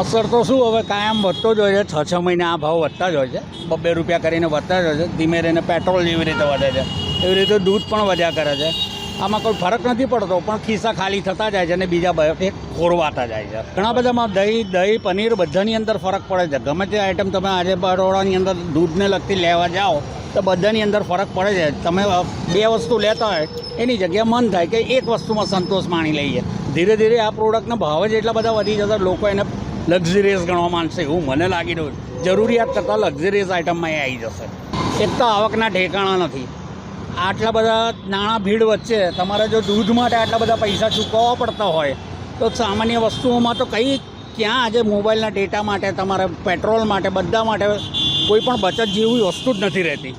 અસર તો શું, હવે કાયમ વધતો જ હોય છે. છ છ મહિને આ ભાવ વધતા જ હોય છે. બબ્બે રૂપિયા કરીને વધતા જ હોય છે. ધીમે રહીને પેટ્રોલ જેવી રીતે વધે છે. એવી રીતે દૂધ પણ વધ્યા કરે છે. આમાં કોઈ ફરક નથી પડતો, પણ ખિસ્સા ખાલી થતા જાય છે અને બીજા બધી ખોરવાતા જાય છે. ઘણા બધામાં દહીં દહીં, પનીર બધાની અંદર ફરક પડે છે. ગમે તે આઈટમ તમે આજે બરોડાની અંદર દૂધને લગતી લેવા જાઓ, તો બધાની અંદર ફરક પડે છે. તમે બે વસ્તુ લેતા હોય, એની જગ્યાએ મન થાય કે એક વસ્તુમાં સંતોષ માણી લઈએ. ધીરે ધીરે આ પ્રોડક્ટના ભાવ જ એટલા બધા વધી જતા લોકો એને લક્ઝરિયસ ગણવા આવશે એવું મને લાગી રહ્યું. જરૂરિયાત કરતાં લક્ઝરિયસ આઇટમમાં એ આવી જશે. એક તો આવકના ઠેકાણા નથી. આટલા બધા નાણાં ભીડ વચ્ચે તમારે જો દૂધ માટે આટલા બધા પૈસા ચૂકવવા પડતા હોય, તો સામાન્ય વસ્તુઓમાં તો કઈ ક્યાં આજે મોબાઈલના ડેટા માટે, તમારે પેટ્રોલ માટે, બધા માટે કોઈ પણ બચત જેવી વસ્તુ જ નથી રહેતી.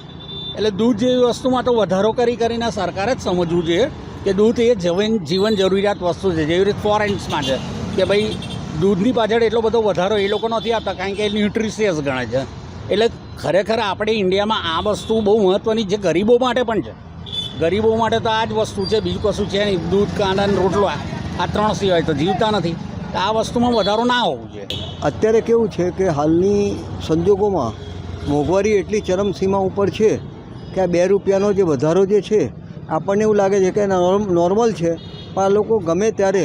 એટલે દૂધ જેવી વસ્તુમાં તો વધારો કરી કરીને સરકારે જ સમજવું જોઈએ કે દૂધ એ જીવન જીવન જરૂરિયાત વસ્તુ છે. જેવી રીતે ફોરેન્સમાં છે કે ભાઈ દૂધની પાછળ એટલો બધો વધારો એ લોકો નથી આપતા, કારણ કે એ ન્યુટ્રિશિયસ ગણે છે. એટલે ખરેખર આપણે ઇન્ડિયામાં આ વસ્તુ બહુ મહત્ત્વની જે ગરીબો માટે પણ છે. ગરીબો માટે તો આ જ વસ્તુ છે, બીજું કશું છે નહીં. દૂધ, કાંદા અને રોટલો, આ ત્રણ સિવાય તો જીવતા નથી. આ વસ્તુમાં વધારો ના હોવો જોઈએ. અત્યારે કેવું છે કે હાલની સંજોગોમાં મોંઘવારી એટલી ચરમસીમા ઉપર છે કે આ બે રૂપિયાનો જે વધારો જે છે, આપણને એવું લાગે છે કે નોર્મલ છે. પણ આ લોકો ગમે ત્યારે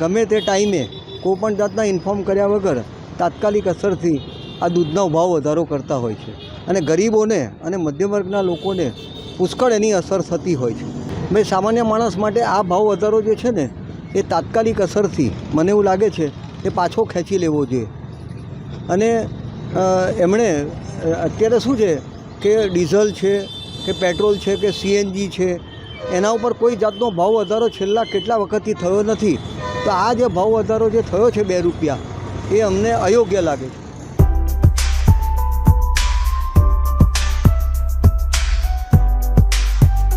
ગમે તે ટાઈમે કોઈ પણ જાતના ઇન્ફોર્મ કર્યા વગર તાત્કાલિક અસરથી આ દૂધનો ભાવ વધારો કરતા હોય છે. અને ગરીબોને અને મધ્યમ વર્ગના લોકોને પુષ્કળ એની અસર થતી હોય છે. મેં સામાન્ય માણસ માટે આ ભાવ વધારો જે છે ને, એ તાત્કાલિક અસરથી મને એવું લાગે છે, એ પાછો ખેંચી લેવો જોઈએ. અને એમણે અત્યારે શું છે કે ડીઝલ છે, કે પેટ્રોલ છે, કે સીએનજી છે, એના ઉપર કોઈ જાતનો ભાવ વધારો છેલ્લા કેટલા વખતથી થયો નથી તો આ જે ભાવ વધારો જે થયો છે બે રૂપિયા, એ અમને અયોગ્ય લાગે છે.